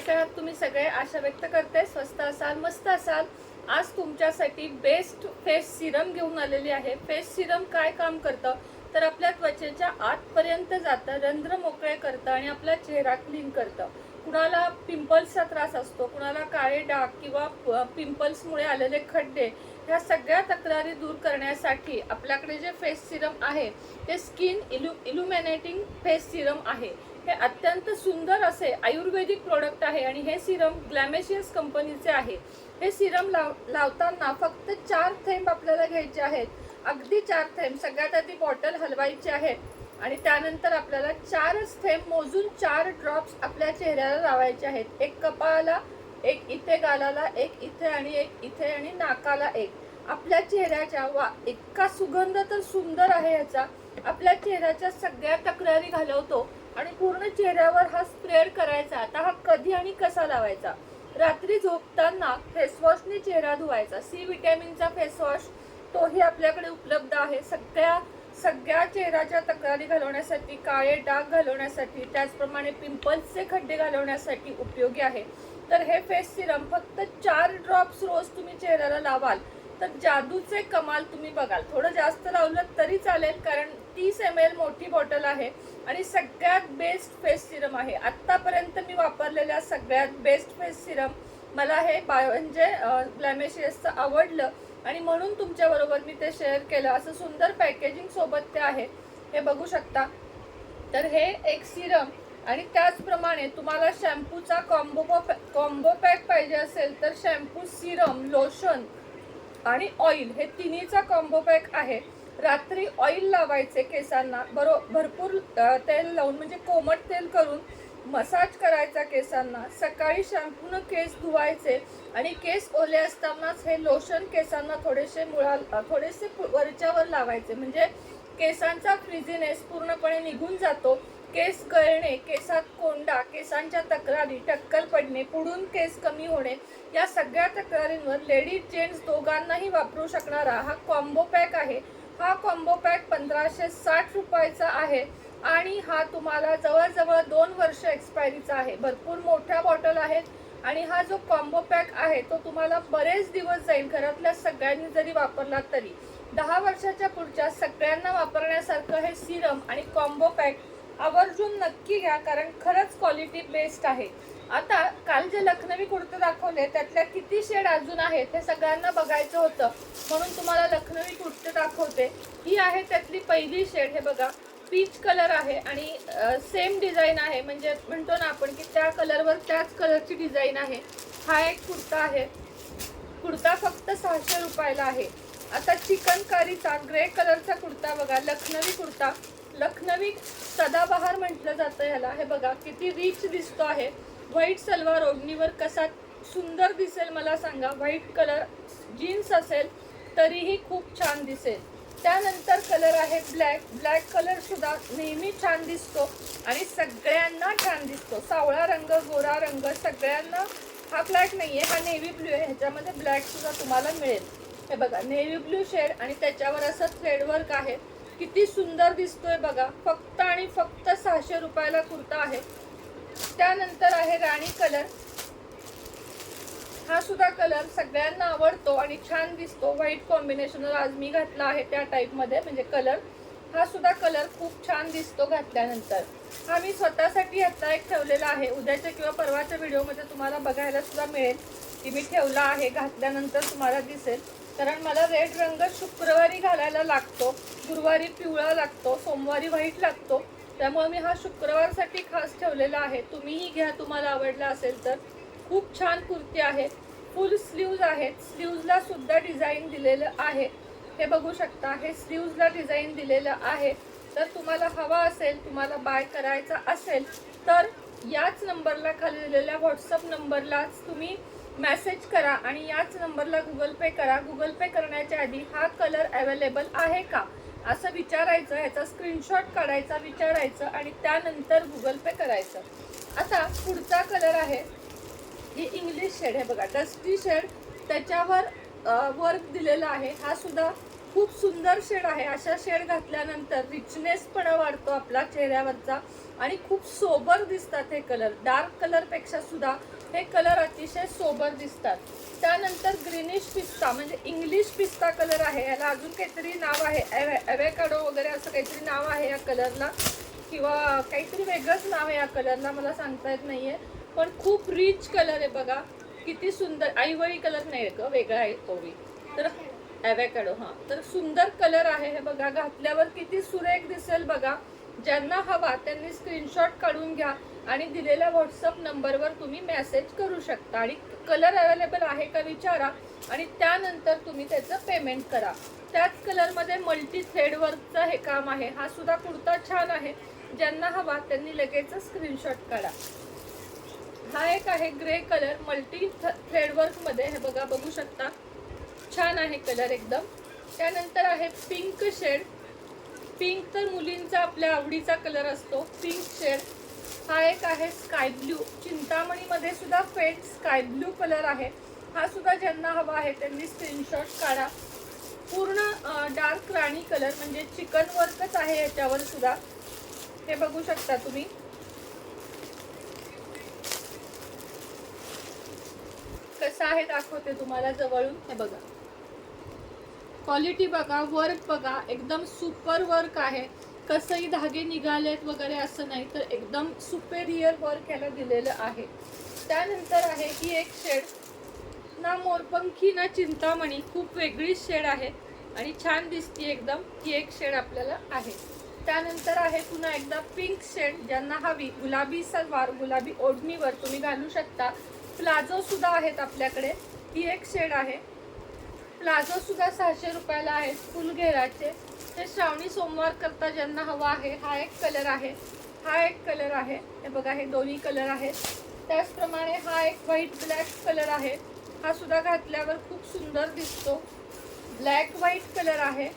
कसे आहात तुम्ही सगळे आशा व्यक्त करते स्वस्त असाल मस्त असाल. आज तुमच्यासाठी बेस्ट फेस सिरम घेऊन आलेली आहे. फेस सिरम काय काम करतं? तर आपल्या त्वचेच्या आतपर्यंत जातं रंध्र मोकळे करतं आणि आपला चेहरा क्लीन करतं. कुणाला पिंपल्सचा त्रास असतो कुणाला काळे डाग किंवा पिंपल्समुळे आलेले खड्डे ह्या सगळ्या तक्रारी दूर करण्यासाठी आपल्याकडे जे फेस सिरम आहे ते स्किन इल्यु इल्युमिनेटिंग फेस सिरम आहे. हे अत्यंत सुंदर असे आयुर्वेदिक प्रोडक्ट आहे आणि हे सिरम ग्लॅमेशियस कंपनीचे आहे. हे सिरम लाव लावताना फक्त चार थेंब आपल्याला घ्यायचे आहेत. अगदी चार थेंब सगळ्यात आधी बॉटल हलवायची आहे आणि त्यानंतर आपल्याला चारच थेंब मोजून चार ड्रॉप्स आपल्या चेहऱ्याला लावायचे आहेत. एक कपाळाला एक इथे गालाला एक इथे आणि एक इथे आणि नाकाला एक. आपल्या चेहऱ्याच्या वा इतका सुगंध तर सुंदर आहे याचा. आपल्या चेहऱ्याच्या सगळ्या तक्रारी घालवतो. आणि पूर्ण चेहऱ्यावर हा स्प्रेड करायचा. आता हा कधी आणि कसा लावायचा? रात्री झोपताना फेसवॉशने चेहरा धुवायचा. सी विटॅमिनचा फेसवॉश तोही आपल्याकडे उपलब्ध आहे. सगळ्या सगळ्या चेहऱ्याच्या तक्रारी घालवण्यासाठी काळे डाग घालवण्यासाठी त्याचप्रमाणे पिंपल्सचे खड्डे घालवण्यासाठी उपयोगी आहे. तर हे फेस सिरम फक्त चार ड्रॉप्स रोज तुम्ही चेहऱ्याला लावाल तर जादूचे कमाल तुम्ही बघाल. थोडं जास्त लावलं तरी चालेल कारण तीस एम एल मोठी बॉटल आहे. आणि सगळ्यात बेस्ट फेस सिरम आहे. आत्तापर्यंत मी वापरलेल्या सगळ्यात बेस्ट फेस सिरम मला हे बाय म्हणजे ग्लॅमेशियसचं आवडलं. आणि म्हणून तुमच्याबरोबर मी ते शेअर केलं. असं सुंदर पॅकेजिंग सोबत ते आहे. हे बघू शकता. तर हे एक सिरम आणि त्याचप्रमाणे तुम्हाला शॅम्पूचा कॉम्बो कॉम्बो पॅक पाहिजे असेल तर शॅम्पू सिरम लोशन आणि ऑइल हे तिन्हीचा कॉम्बो पॅक आहे. रात्री ऑइल लावायचे केसांना बरो भरपूर तेल लावून म्हणजे कोमट तेल करून मसाज करायचा केसांना. सकाळी शॅम्पून केस धुवायचे आणि केस ओले असतानाच हे लोशन केसांना थोडेसे मुळा थोडेसे वरच्यावर लावायचे. म्हणजे केसांचा फ्रिझीनेस पूर्णपणे निघून जातो. केस गळणे केसात कोंडा केसांच्या तक्रारी टक्कल पडणे पुढून केस कमी होणे या सगळ्या तक्रारींवर लेडीज जेंट्स दोघांनाही वापरू शकणारा हा कॉम्बो पॅक आहे. हा कॉम्बो पॅक पंधराशे साठ रुपयाचा आहे आणि हा तुम्हाला जवळजवळ दोन वर्ष एक्सपायरीचा आहे. भरपूर मोठ्या बॉटल आहेत आणि हा जो कॉम्बो पॅक आहे तो तुम्हाला बरेच दिवस जाईल. घरातल्या सगळ्यांनी जरी वापरला तरी. दहा वर्षाच्या पुढच्या सगळ्यांना वापरण्यासारखं हे सिरम आणि कॉम्बो पॅक आवर्जून नक्की घ्या कारण खरंच क्वालिटी बेस्ट आहे. आता काल जे लखनवी कुर्ते दाखवले त्यातल्या किती शेड अजून आहेत हे सगळ्यांना बघायचं होतं. म्हणून तुम्हाला लखनवी कुर्ते दाखवते. ही आहे त्यातली पहिली शेड. हे बघा पीच कलर आहे आणि सेम डिझाईन आहे. म्हणजे म्हणतो ना आपण की त्या कलरवर त्याच कलरची डिझाईन आहे. हा एक कुर्ता आहे. कुर्ता फक्त सहाशे रुपयाला आहे. आता चिकनकारीचा ग्रे कलरचा कुर्ता बघा लखनवी कुर्ता. लखनवी सदाबहार म्हटलं जातं ह्याला. हे बघा किती रिच दिसतो आहे. व्हाईट सलवार ओढणीवर कसा सुंदर दिसेल मला सांगा. व्हाईट कलर जीन्स असेल तरीही खूप छान दिसेल. त्यानंतर कलर आहे ब्लॅक. ब्लॅक कलर सुद्धा नेहमी छान दिसतो आणि सगळ्यांना छान दिसतो. सावळा रंग गोरा रंग सगळ्यांना हा फ्लॅट नाही आहे हा नेव्ही ब्ल्यू आहे. ह्याच्यामध्ये ब्लॅकसुद्धा तुम्हाला मिळेल. हे बघा नेव्ही ब्ल्यू शेड आणि त्याच्यावर असं थ्रेडवर्क आहे. किती सुंदर दिसतोय बघा. फक्त आणि फक्त सहाशे रुपयाला कुर्ता आहे. त्यानंतर आहे राणी कलर. हा सुद्धा कलर सगळ्यांना आवडतो आणि छान दिसतो. व्हाईट कॉम्बिनेशनवर आज मी घातला आहे त्या टाईपमध्ये म्हणजे कलर. हा सुद्धा कलर खूप छान दिसतो घातल्यानंतर. हा मी स्वतःसाठी आत्ता एक ठेवलेला आहे. उद्याच्या किंवा परवाच्या व्हिडिओमध्ये तुम्हाला बघायला सुद्धा मिळेल की मी ठेवला आहे घातल्यानंतर तुम्हाला दिसेल. कारण मला रेड रंग शुक्रवारी घालायला लागतो. गुरुवारी पिवळा लागतो. सोमवारी व्हाईट लागतो. त्यामुळे मी हा शुक्रवारसाठी खास ठेवलेला आहे. तुम्हीही घ्या तुम्हाला आवडला असेल तर. खूप छान कुर्ती आहे. फुल स्लीव्ज आहेत. स्लीव्जला सुद्धा डिझाईन दिलेलं आहे. हे बघू शकता हे स्लीव्जला डिझाईन दिलेलं आहे. तर तुम्हाला हवा असेल तुम्हाला बाय करायचा असेल तर याच नंबरला खाली दिलेल्या व्हॉट्सअप नंबरलाच तुम्ही मॅसेज करा आणि याच नंबरला गुगल पे करा. गुगल पे करण्याच्या आधी हा कलर अवेलेबल आहे का? असं विचारायचं ह्याचा स्क्रीनशॉट काढायचा विचारायचं आणि त्यानंतर गुगल पे करायचं. आता पुढचा कलर आहे ही इंग्लिश शेड आहे बघा. डस्टी शेड त्याच्यावर वर्क दिलेला आहे. हा सुद्धा खूप सुंदर शेड आहे. अशा शेड घातल्यानंतर रिचनेसपणा वाढतो आपला चेहऱ्यावरचा आणि खूप सोबर दिसतात हे कलर डार्क कलरपेक्षा सुद्धा हे कलर अतिशय सोबर दिसतात. त्यानंतर ग्रीनिश पिस्ता म्हणजे इंग्लिश पिस्ता कलर आहे. याला अजून काहीतरी नाव आहे. एवेकाडो वगैरे असं काहीतरी नाव आहे या कलरला. किंवा काहीतरी वेगळंच नाव आहे या कलरला मला सांगता येत नाही आहे पण खूप रिच कलर आहे बघा. किती सुंदर आईवळी कलर नाही आहे का वेगळा आहे तोही तर ॲवेकाडो हां. तर सुंदर कलर आहे हे बघा. घातल्यावर किती सुरेख दिसेल बघा. ज्यांना हवा त्यांनी स्क्रीनशॉट काढून घ्या आणि दिलेल्या व्हॉट्सअप नंबरवर तुम्ही मेसेज करू शकता. आणि कलर अवेलेबल आहे का विचारा आणि त्यानंतर तुम्ही त्याचं पेमेंट करा. त्याच कलरमध्ये मल्टी थ्रेड वर्कचं हे काम आहे. हा सुद्धा कुर्ता छान आहे. ज्यांना हवा त्यांनी लगेच स्क्रीनशॉट काढा. हा एक आहे ग्रे कलर मल्टी थ्रेड वर्कमध्ये हे बघा बघू शकता. छान आहे कलर एकदम. त्यानंतर आहे पिंक शेड पिंक तर मुलींचा आपल्या आवडीचा कलर असतो. Pink shade. हा एक आहे स्काय ब्ल्यू चिंतामणीमध्ये सुद्धा फेट स्काय ब्ल्यू कलर आहे. हा सुद्धा ज्यांना हवा आहे त्यांनी स्क्रीनशॉट काढा. पूर्ण डार्क राणी कलर म्हणजे चिकन वर्कच आहे याच्यावर सुद्धा. हे बघू शकता तुम्ही. कसं आहे दाखवते तुम्हाला जवळून. हे बघा. क्वालिटी बघा वर्क बघा एकदम सुपर वर्क आहे. कसंही धागे निघालेत वगैरे असं नाही तर एकदम सुपेरियर वर्क याला दिलेलं आहे. त्यानंतर आहे ही एक शेड ना मोरपंखी ना चिंतामणी खूप वेगळी शेड आहे. आणि छान दिसते एकदम ही एक शेड आपल्याला आहे. त्यानंतर आहे पुन्हा एकदा पिंक शेड ज्यांना हवी गुलाबी सलवार गुलाबी ओढणीवर तुम्ही घालू शकता. प्लाझो सुद्धा आहेत आपल्याकडे. ही एक शेड आहे. प्लाझो सुद्धा सहाशे रुपयाला आहे फुल घेराचे. ते श्रावणी सोमवार करता ज्यांना हवा आहे हा एक कलर आहे. हा एक कलर आहे. हे बघा हे दोन्ही कलर आहेत. त्याचप्रमाणे हा एक व्हाईट ब्लॅक कलर आहे. हा सुद्धा घातल्यावर खूप सुंदर दिसतो. ब्लॅक व्हाईट कलर आहे.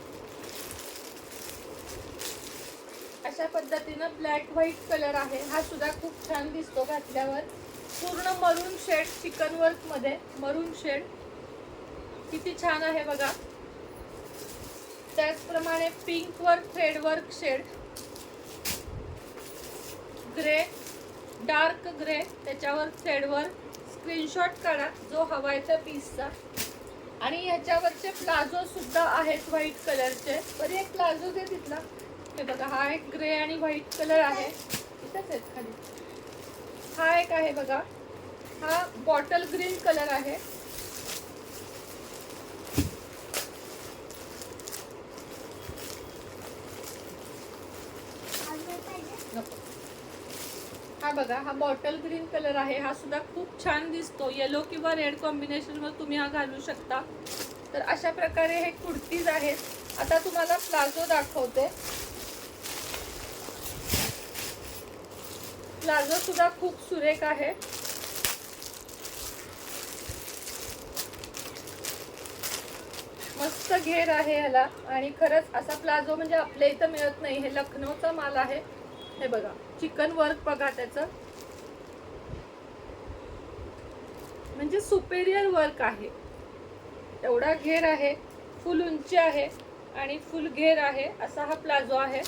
अशा पद्धतीनं ब्लॅक व्हाईट कलर आहे. हा सुद्धा खूप छान दिसतो घातल्यावर. पूर्ण मरून शेड चिकन वर्कमध्ये मरून शेड किती छान आहे बघा. त्याचप्रमाणे pink work thread work shade grey dark grey त्याच्यावर थ्रेड वर्क स्क्रीनशॉट काढा जो हवाय त्या पीसचा आणि ह्याच्यावरचे प्लाझो सुद्धा आहेत व्हाईट कलरचे बरी एक प्लाझो दे तिथला. हे बघा हा एक ग्रे आणि व्हाईट कलर आहे. इथंच आहेत खाली. हा एक आहे बघा. हा बॉटल ग्रीन कलर आहे. नको. हा बघा हा बॉटल ग्रीन कलर आहे. हा सुद्धा खूप छान दिसतो. येलो किंवा रेड कॉम्बिनेशनवर तुम्ही हा घालू शकता. तर अशा प्रकारे हे कुर्तीज आहेत. आता तुम्हाला प्लाझो दाखवते. प्लाझो सुद्धा खूप सुरेख आहे. मस्त घेर आहे ह्याला. आणि खरंच असा प्लाझो म्हणजे आपल्या इथं मिळत नाही. हे लखनौचा माल आहे. हे बघा चिकन वर्क बघा त्याचं. म्हणजे सुपेरियर वर्क आहे. एवढा घेर आहे फुल उंची आहे आणि फुल घेर आहे असा हा प्लाझो आहे.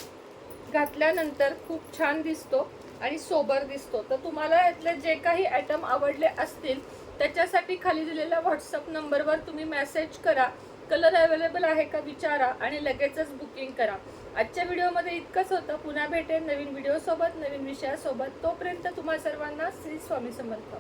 घातल्यानंतर खूप छान दिसतो आणि सोबर दिसतो. तर तुम्हाला यातले जे काही आयटम आवडले असतील त्याच्यासाठी खाली दिलेल्या व्हॉट्सअप नंबरवर तुम्ही मेसेज करा. कलर अवेलेबल आहे का विचारा आणि लगेचच बुकिंग करा. आजच्या व्हिडिओमध्ये इतकंच होतं. पुन्हा भेटेन नवीन व्हिडिओसोबत नवीन विषयासोबत. तोपर्यंत तुम्हा सर्वांना श्री स्वामी समर्थ.